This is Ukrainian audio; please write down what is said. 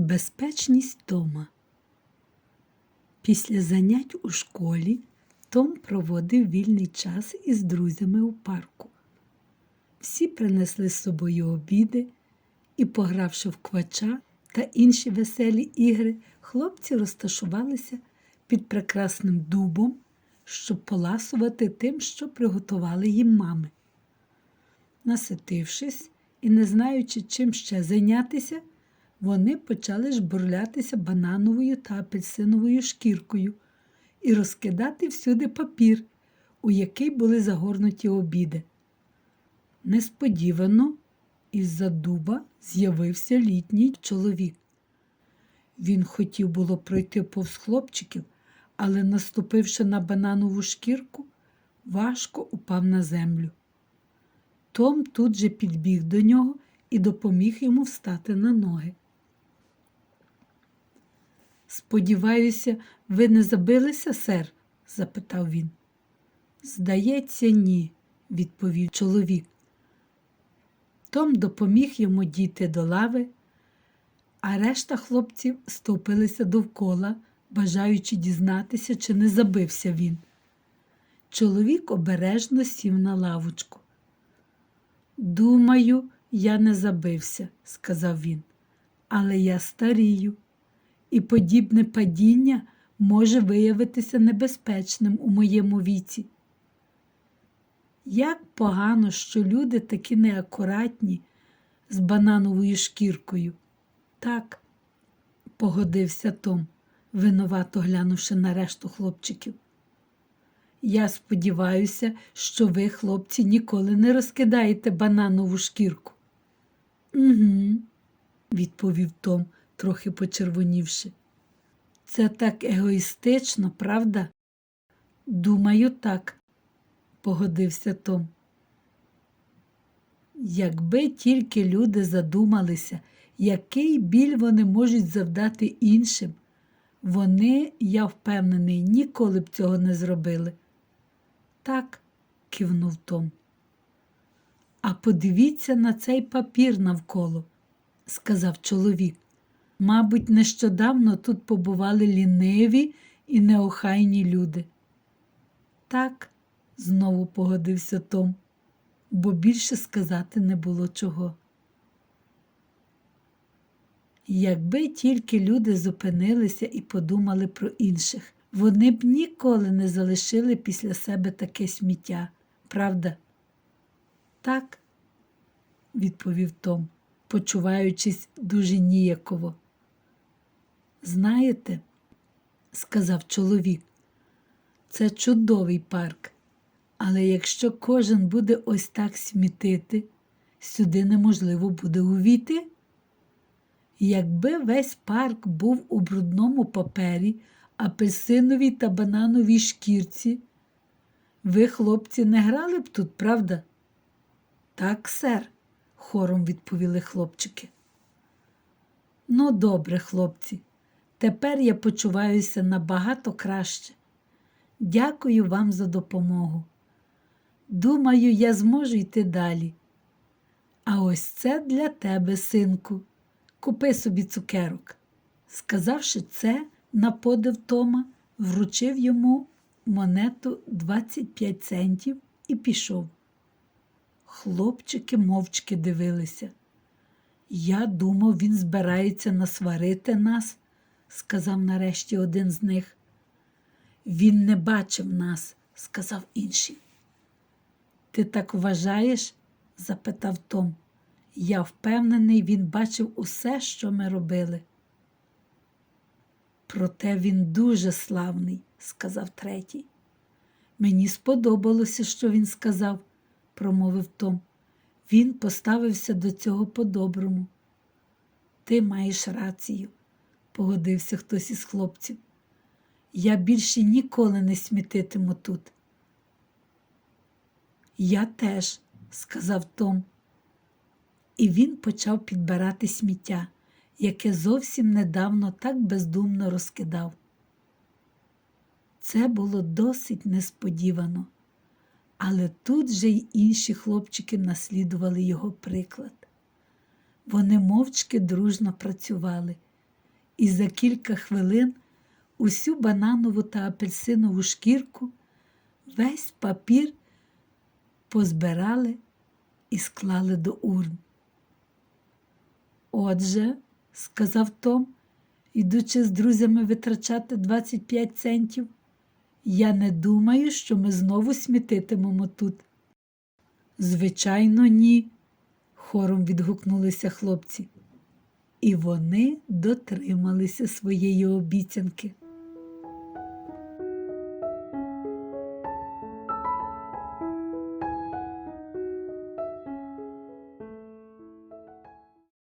Безпечність Тома. Після занять у школі Том проводив вільний час із друзями у парку. Всі принесли з собою обіди і, погравши в квача та інші веселі ігри, хлопці розташувалися під прекрасним дубом, щоб поласувати тим, що приготували їм мами. Наситившись і не знаючи, чим ще зайнятися, вони почали жбурлятися банановою та апельсиновою шкіркою і розкидати всюди папір, у який були загорнуті обіди. Несподівано із-за дуба з'явився літній чоловік. Він хотів було пройти повз хлопчиків, але, наступивши на бананову шкірку, важко упав на землю. Том тут же підбіг до нього і допоміг йому встати на ноги. Сподіваюся, ви не забилися, сер? запитав він. Здається, ні, відповів чоловік. Том допоміг йому дійти до лави, а решта хлопців стовпилися довкола, бажаючи дізнатися, чи не забився він. Чоловік обережно сів на лавочку. Думаю, я не забився, сказав він, але я старію, і подібне падіння може виявитися небезпечним у моєму віці. Як погано, що люди такі неакуратні з банановою шкіркою. Так, погодився Том, винувато глянувши на решту хлопчиків. Я сподіваюся, що ви, хлопці, ніколи не розкидаєте бананову шкірку. Угу, відповів Том, трохи почервонівши. Це так егоїстично, правда? Думаю, так, погодився Том. Якби тільки люди задумалися, який біль вони можуть завдати іншим, вони, я впевнений, ніколи б цього не зробили. Так, кивнув Том. А подивіться на цей папір навколо, сказав чоловік. Мабуть, нещодавно тут побували ліниві і неохайні люди. Так, знову погодився Том, бо більше сказати не було чого. Якби тільки люди зупинилися і подумали про інших, вони б ніколи не залишили після себе таке сміття, правда? Так, відповів Том, почуваючись дуже ніяково. Знаєте, сказав чоловік, це чудовий парк, але якщо кожен буде ось так смітити, сюди неможливо буде увійти. Якби весь парк був у брудному папері, апельсиновій та банановій шкірці, ви, хлопці, не грали б тут, правда? Так, сер, хором відповіли хлопчики. Ну, добре, хлопці, тепер я почуваюся набагато краще. Дякую вам за допомогу. Думаю, я зможу йти далі. А ось це для тебе, синку. Купи собі цукерок. Сказавши це, на подив Тома, вручив йому монету 25 центів і пішов. Хлопчики мовчки дивилися. Я думав, він збирається насварити нас, сказав нарешті один з них. Він не бачив нас, сказав інший. Ти так вважаєш? запитав Том. Я впевнений, він бачив усе, що ми робили. Проте він дуже славний, сказав третій. Мені сподобалося, що він сказав, промовив Том. Він поставився до цього по-доброму. Ти маєш рацію, погодився хтось із хлопців. Я більше ніколи не смітитиму тут. Я теж, сказав Том. І він почав підбирати сміття, яке зовсім недавно так бездумно розкидав. Це було досить несподівано, але тут же й інші хлопчики наслідували його приклад. Вони мовчки дружно працювали, і за кілька хвилин усю бананову та апельсинову шкірку, весь папір позбирали і склали до урн. Отже, сказав Том, ідучи з друзями витрачати 25 центів, я не думаю, що ми знову смітитимемо тут. Звичайно, ні, хором відгукнулися хлопці. І вони дотрималися своєї обіцянки.